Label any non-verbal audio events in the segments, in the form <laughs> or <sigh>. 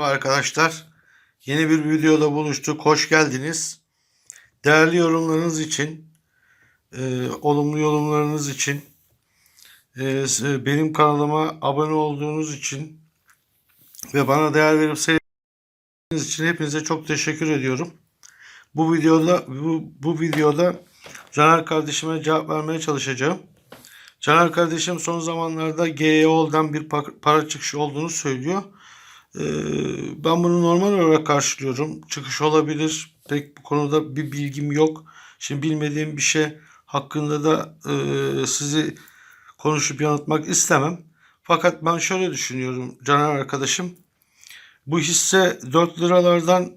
Merhaba arkadaşlar. Yeni bir videoda buluştuk. Hoş geldiniz. Değerli yorumlarınız için, e, olumlu yorumlarınız için, e, benim kanalıma abone olduğunuz için ve bana değer verip sevdiğiniz için hepinize çok teşekkür ediyorum. Bu videoda bu, bu videoda Caner kardeşime cevap vermeye çalışacağım. Caner kardeşim son zamanlarda GEO'dan bir pa- para çıkışı olduğunu söylüyor. Ee, ben bunu normal olarak karşılıyorum. Çıkış olabilir. Pek bu konuda bir bilgim yok. Şimdi bilmediğim bir şey hakkında da e, sizi konuşup yanıltmak istemem. Fakat ben şöyle düşünüyorum Caner arkadaşım. Bu hisse 4 liralardan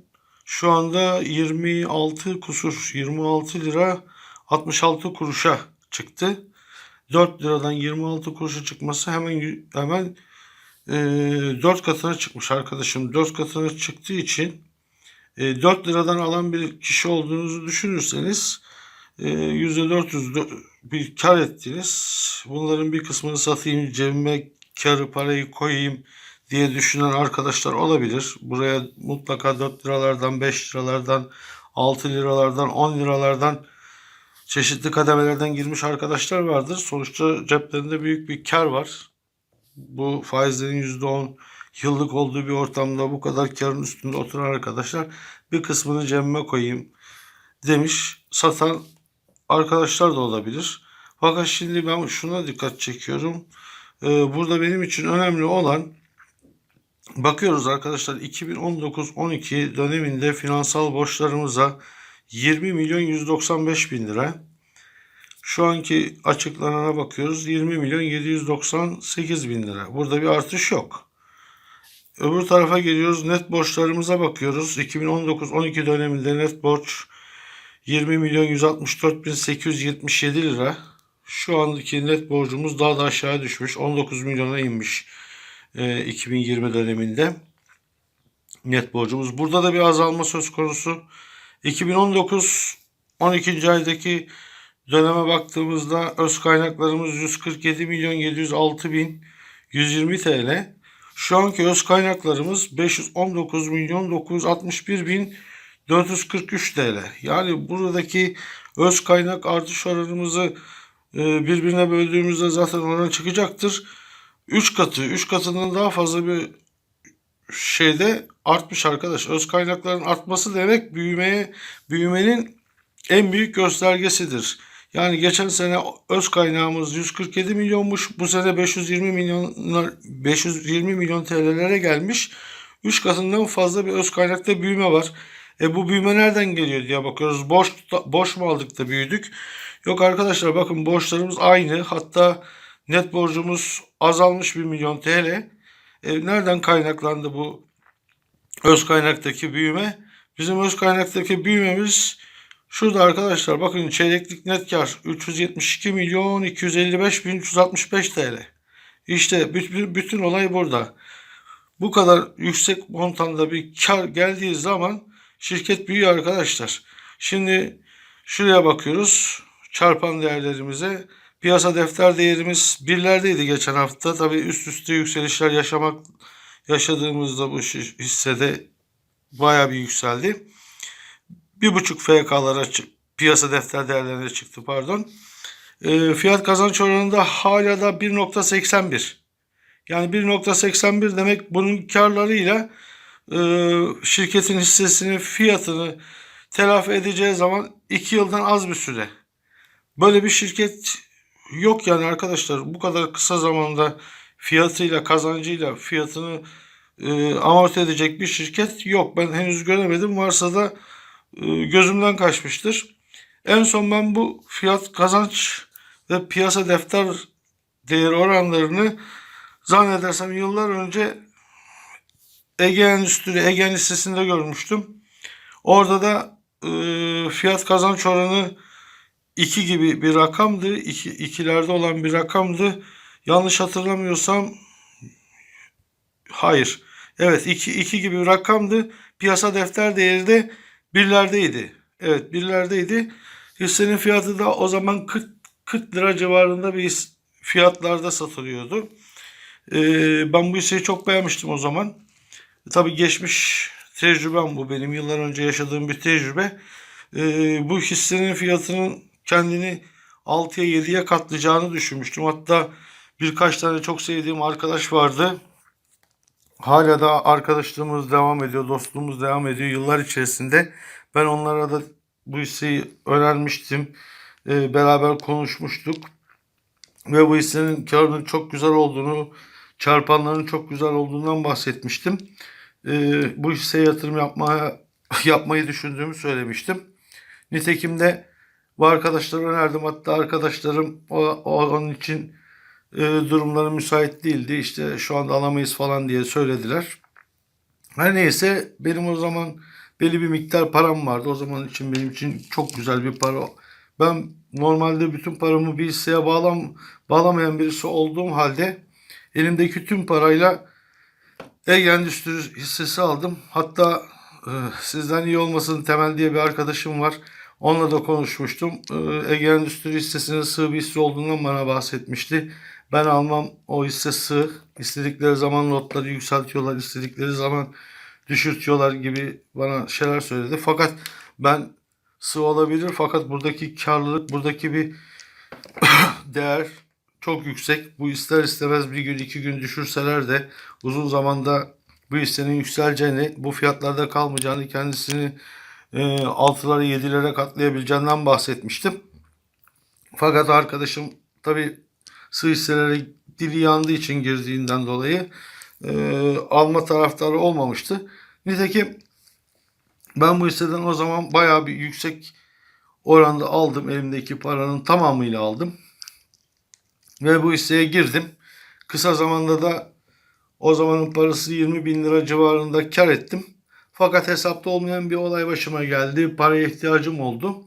şu anda 26 kusur 26 lira 66 kuruşa çıktı. 4 liradan 26 kuruşa çıkması hemen hemen e, 4 katına çıkmış arkadaşım. 4 katına çıktığı için e, 4 liradan alan bir kişi olduğunuzu düşünürseniz e, %400 dö- bir kar ettiniz. Bunların bir kısmını satayım cebime karı parayı koyayım diye düşünen arkadaşlar olabilir. Buraya mutlaka 4 liralardan 5 liralardan 6 liralardan 10 liralardan çeşitli kademelerden girmiş arkadaşlar vardır. Sonuçta ceplerinde büyük bir kar var. Bu faizlerin %10 yıllık olduğu bir ortamda bu kadar karın üstünde oturan arkadaşlar bir kısmını cebime koyayım demiş satan arkadaşlar da olabilir. Fakat şimdi ben şuna dikkat çekiyorum. Ee, burada benim için önemli olan bakıyoruz arkadaşlar 2019-12 döneminde finansal borçlarımıza 20 milyon 195 bin lira. Şu anki açıklanana bakıyoruz 20 milyon 798 bin lira. Burada bir artış yok. Öbür tarafa geliyoruz net borçlarımıza bakıyoruz. 2019-12 döneminde net borç 20 milyon 164 bin 877 lira. Şu andaki net borcumuz daha da aşağı düşmüş. 19 milyona inmiş e, 2020 döneminde. Net borcumuz. Burada da bir azalma söz konusu. 2019 12. aydaki döneme baktığımızda öz kaynaklarımız 147 milyon 706 bin 120 TL. Şu anki öz kaynaklarımız 519 milyon 961 bin 443 TL. Yani buradaki öz kaynak artış oranımızı e, birbirine böldüğümüzde zaten oran çıkacaktır. 3 katı, 3 katından daha fazla bir şeyde artmış arkadaş. Öz kaynakların artması demek büyümeye büyümenin en büyük göstergesidir. Yani geçen sene öz kaynağımız 147 milyonmuş. Bu sene 520 milyon 520 milyon TL'lere gelmiş. 3 katından fazla bir öz kaynakta büyüme var. E bu büyüme nereden geliyor diye bakıyoruz. Boş boş mu aldık da büyüdük? Yok arkadaşlar bakın borçlarımız aynı. Hatta net borcumuz azalmış 1 milyon TL. E, nereden kaynaklandı bu öz kaynaktaki büyüme? Bizim öz kaynaktaki büyümemiz şurada arkadaşlar bakın çeyreklik net kar 372 milyon 255 bin 365 TL. İşte bütün, bütün olay burada. Bu kadar yüksek montanda bir kar geldiği zaman şirket büyüyor arkadaşlar. Şimdi şuraya bakıyoruz. Çarpan değerlerimize. Piyasa defter değerimiz birlerdeydi geçen hafta. Tabii üst üste yükselişler yaşamak yaşadığımızda bu hissede bayağı bir yükseldi. Bir buçuk FK'lara çı- piyasa defter değerlerine çıktı pardon. Ee, fiyat kazanç oranında hala da 1.81. Yani 1.81 demek bunun karlarıyla e, şirketin hissesinin fiyatını telafi edeceği zaman 2 yıldan az bir süre. Böyle bir şirket yok yani arkadaşlar. Bu kadar kısa zamanda fiyatıyla kazancıyla fiyatını e, amorti edecek bir şirket yok. Ben henüz göremedim. Varsa da e, gözümden kaçmıştır. En son ben bu fiyat kazanç ve piyasa defter değeri oranlarını zannedersem yıllar önce Ege Endüstri, Ege listesinde görmüştüm. Orada da e, fiyat kazanç oranı 2 gibi bir rakamdı. İki, ikilerde olan bir rakamdı. Yanlış hatırlamıyorsam hayır. Evet 2 2 gibi bir rakamdı. Piyasa defter değeri de birlerdeydi. Evet birlerdeydi. Hissenin fiyatı da o zaman 40 40 lira civarında bir fiyatlarda satılıyordu. Ee, ben bu hisseyi çok beğenmiştim o zaman. Tabii geçmiş tecrübem bu. Benim yıllar önce yaşadığım bir tecrübe. Ee, bu hissenin fiyatının kendini 6'ya 7'ye katlayacağını düşünmüştüm. Hatta birkaç tane çok sevdiğim arkadaş vardı. Hala da arkadaşlığımız devam ediyor, dostluğumuz devam ediyor yıllar içerisinde. Ben onlara da bu hisseyi önermiştim. Ee, beraber konuşmuştuk. Ve bu hissenin karının çok güzel olduğunu, çarpanların çok güzel olduğundan bahsetmiştim. Ee, bu hisseye yatırım yapmaya <laughs> yapmayı düşündüğümü söylemiştim. Nitekim de bu arkadaşlara önerdim. Hatta arkadaşlarım o, o onun için e, durumları müsait değildi. İşte şu anda alamayız falan diye söylediler. Her neyse benim o zaman belli bir miktar param vardı. O zaman için benim için çok güzel bir para. Ben normalde bütün paramı bir hisseye bağlam bağlamayan birisi olduğum halde elimdeki tüm parayla Ege Endüstri hissesi aldım. Hatta e, sizden iyi olmasın Temel diye bir arkadaşım var. Onunla da konuşmuştum. E, Ege Endüstri hissesinin sığ bir hisse olduğundan bana bahsetmişti. Ben almam o hisse sığ. İstedikleri zaman notları yükseltiyorlar. istedikleri zaman düşürtüyorlar gibi bana şeyler söyledi. Fakat ben sığ olabilir fakat buradaki karlılık, buradaki bir <coughs> değer çok yüksek. Bu ister istemez bir gün iki gün düşürseler de uzun zamanda bu hissenin yükseleceğini, bu fiyatlarda kalmayacağını, kendisini e, altılara yedilere katlayabileceğinden bahsetmiştim. Fakat arkadaşım tabi sığ hisselere dili yandığı için girdiğinden dolayı e, alma taraftarı olmamıştı. Nitekim ben bu hisseden o zaman bayağı bir yüksek oranda aldım. Elimdeki paranın tamamıyla aldım. Ve bu hisseye girdim. Kısa zamanda da o zamanın parası 20 bin lira civarında kar ettim. Fakat hesapta olmayan bir olay başıma geldi. Paraya ihtiyacım oldu.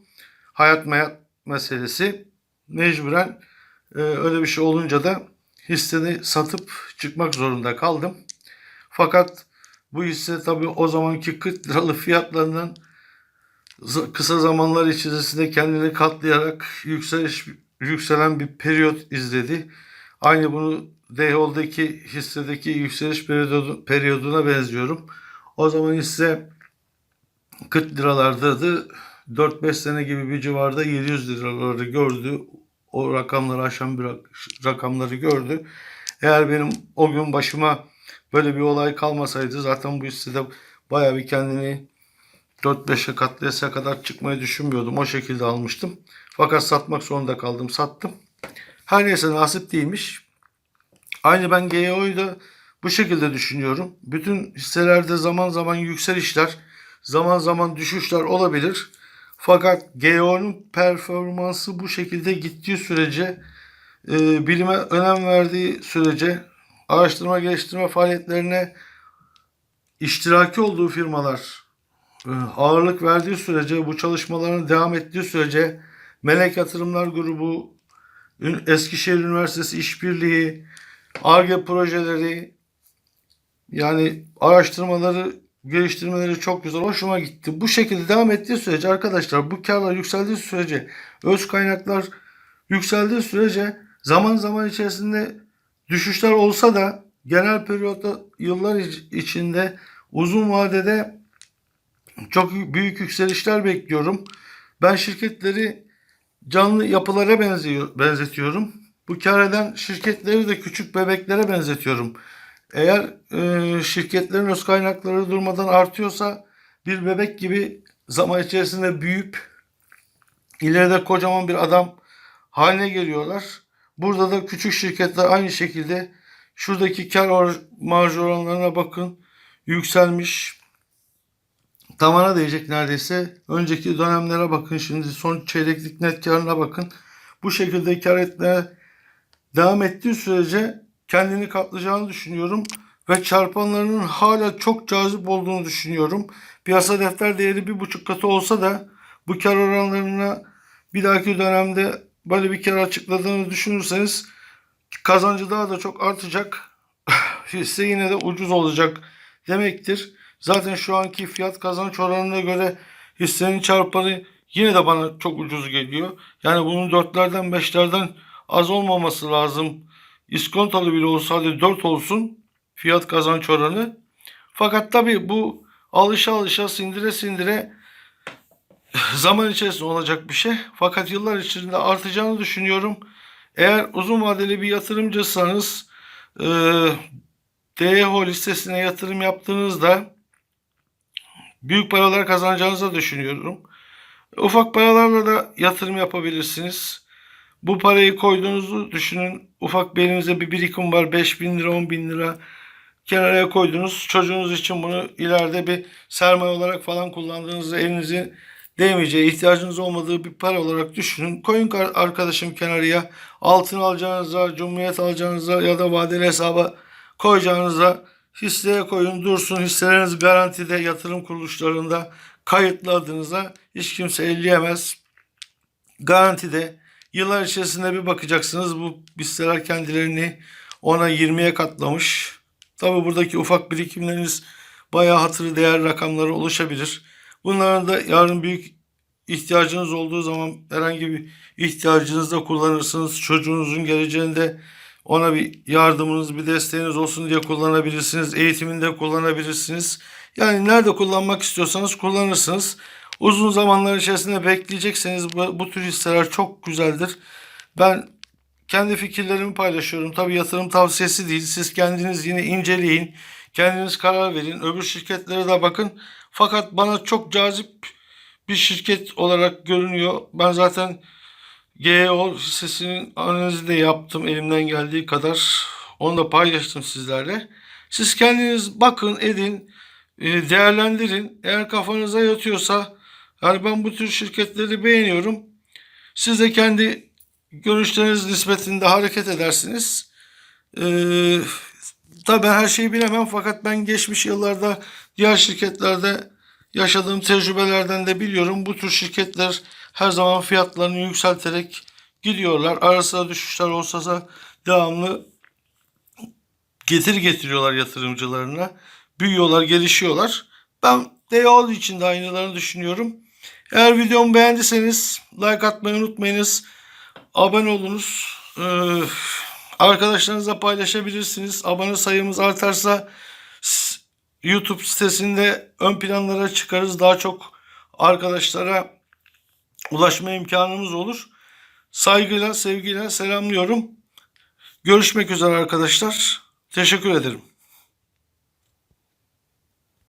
Hayat mayat meselesi. Mecburen e, öyle bir şey olunca da hisseni satıp çıkmak zorunda kaldım. Fakat bu hisse tabii o zamanki 40 liralık fiyatlarından kısa zamanlar içerisinde kendini katlayarak yükseliş yükselen bir periyot izledi. Aynı bunu Deyhol'daki hissedeki yükseliş periyodu, periyoduna benziyorum. O zaman hisse 40 liralardaydı. 4-5 sene gibi bir civarda 700 liraları gördü. O rakamları aşan bir rak- rakamları gördü. Eğer benim o gün başıma böyle bir olay kalmasaydı zaten bu hissede bayağı bir kendini 4-5'e katlayasıya kadar çıkmayı düşünmüyordum. O şekilde almıştım. Fakat satmak zorunda kaldım. Sattım. Her neyse nasip değilmiş. Aynı ben GEO'yu da bu şekilde düşünüyorum. Bütün hisselerde zaman zaman yükselişler, zaman zaman düşüşler olabilir. Fakat GEO'nun performansı bu şekilde gittiği sürece, e, bilime önem verdiği sürece, araştırma geliştirme faaliyetlerine iştiraki olduğu firmalar e, ağırlık verdiği sürece, bu çalışmaların devam ettiği sürece Melek Yatırımlar Grubu, Eskişehir Üniversitesi İşbirliği, ARGE projeleri, yani araştırmaları, geliştirmeleri çok güzel, hoşuma gitti. Bu şekilde devam ettiği sürece arkadaşlar, bu karlar yükseldiği sürece, öz kaynaklar yükseldiği sürece zaman zaman içerisinde düşüşler olsa da genel periyotta yıllar iç- içinde uzun vadede çok büyük yükselişler bekliyorum. Ben şirketleri canlı yapılara benziyor, benzetiyorum. Bu kar eden şirketleri de küçük bebeklere benzetiyorum. Eğer e, şirketlerin öz kaynakları durmadan artıyorsa bir bebek gibi zaman içerisinde büyüyüp ileride kocaman bir adam haline geliyorlar. Burada da küçük şirketler aynı şekilde şuradaki kar marjı oranlarına bakın yükselmiş tavana değecek neredeyse. Önceki dönemlere bakın şimdi son çeyreklik net karına bakın. Bu şekilde kar etmeye devam ettiği sürece kendini katlayacağını düşünüyorum ve çarpanlarının hala çok cazip olduğunu düşünüyorum. Piyasa defter değeri bir buçuk katı olsa da bu kar oranlarına bir dahaki dönemde böyle bir kar açıkladığını düşünürseniz kazancı daha da çok artacak. <laughs> Hisse yine de ucuz olacak demektir. Zaten şu anki fiyat kazanç oranına göre hissenin çarpanı yine de bana çok ucuz geliyor. Yani bunun dörtlerden beşlerden az olmaması lazım. İskontolu bile olsa hadi 4 olsun fiyat kazanç oranı. Fakat tabii bu alışa alışa sindire sindire <laughs> zaman içerisinde olacak bir şey. Fakat yıllar içerisinde artacağını düşünüyorum. Eğer uzun vadeli bir yatırımcısanız e, DEHO listesine yatırım yaptığınızda büyük paralar kazanacağınızı düşünüyorum. Ufak paralarla da yatırım yapabilirsiniz. Bu parayı koyduğunuzu düşünün. Ufak bir elinizde bir birikim var. 5 bin lira, 10 bin lira kenara koydunuz. Çocuğunuz için bunu ileride bir sermaye olarak falan kullandığınızda elinizi değmeyeceği, ihtiyacınız olmadığı bir para olarak düşünün. Koyun arkadaşım kenarıya. Altın alacağınıza, cumhuriyet alacağınıza ya da vadeli hesaba koyacağınıza hisseye koyun dursun. Hisseleriniz garantide yatırım kuruluşlarında kayıtlı adınıza hiç kimse elleyemez. Garantide yıllar içerisinde bir bakacaksınız bu hisseler kendilerini ona 20'ye katlamış. Tabi buradaki ufak birikimleriniz bayağı hatırı değer rakamları oluşabilir. Bunların da yarın büyük ihtiyacınız olduğu zaman herhangi bir ihtiyacınızda kullanırsınız. Çocuğunuzun geleceğinde ona bir yardımınız, bir desteğiniz olsun diye kullanabilirsiniz. Eğitiminde kullanabilirsiniz. Yani nerede kullanmak istiyorsanız kullanırsınız. Uzun zamanlar içerisinde bekleyecekseniz bu, bu tür hisseler çok güzeldir. Ben kendi fikirlerimi paylaşıyorum. Tabii yatırım tavsiyesi değil. Siz kendiniz yine inceleyin. Kendiniz karar verin. Öbür şirketlere de bakın. Fakat bana çok cazip bir şirket olarak görünüyor. Ben zaten GEO hissesinin analizi de yaptım elimden geldiği kadar. Onu da paylaştım sizlerle. Siz kendiniz bakın edin, e, değerlendirin. Eğer kafanıza yatıyorsa yani ben bu tür şirketleri beğeniyorum. Siz de kendi görüşleriniz nispetinde hareket edersiniz. Ee, tabii ben her şeyi bilemem fakat ben geçmiş yıllarda diğer şirketlerde yaşadığım tecrübelerden de biliyorum. Bu tür şirketler her zaman fiyatlarını yükselterek gidiyorlar. Arasında düşüşler olsa da devamlı getir getiriyorlar yatırımcılarına. Büyüyorlar, gelişiyorlar. Ben DEOL için de aynılarını düşünüyorum. Eğer videomu beğendiyseniz like atmayı unutmayınız. Abone olunuz. Ee, arkadaşlarınızla paylaşabilirsiniz. Abone sayımız artarsa YouTube sitesinde ön planlara çıkarız. Daha çok arkadaşlara ulaşma imkanımız olur. Saygıyla, sevgiyle selamlıyorum. Görüşmek üzere arkadaşlar. Teşekkür ederim.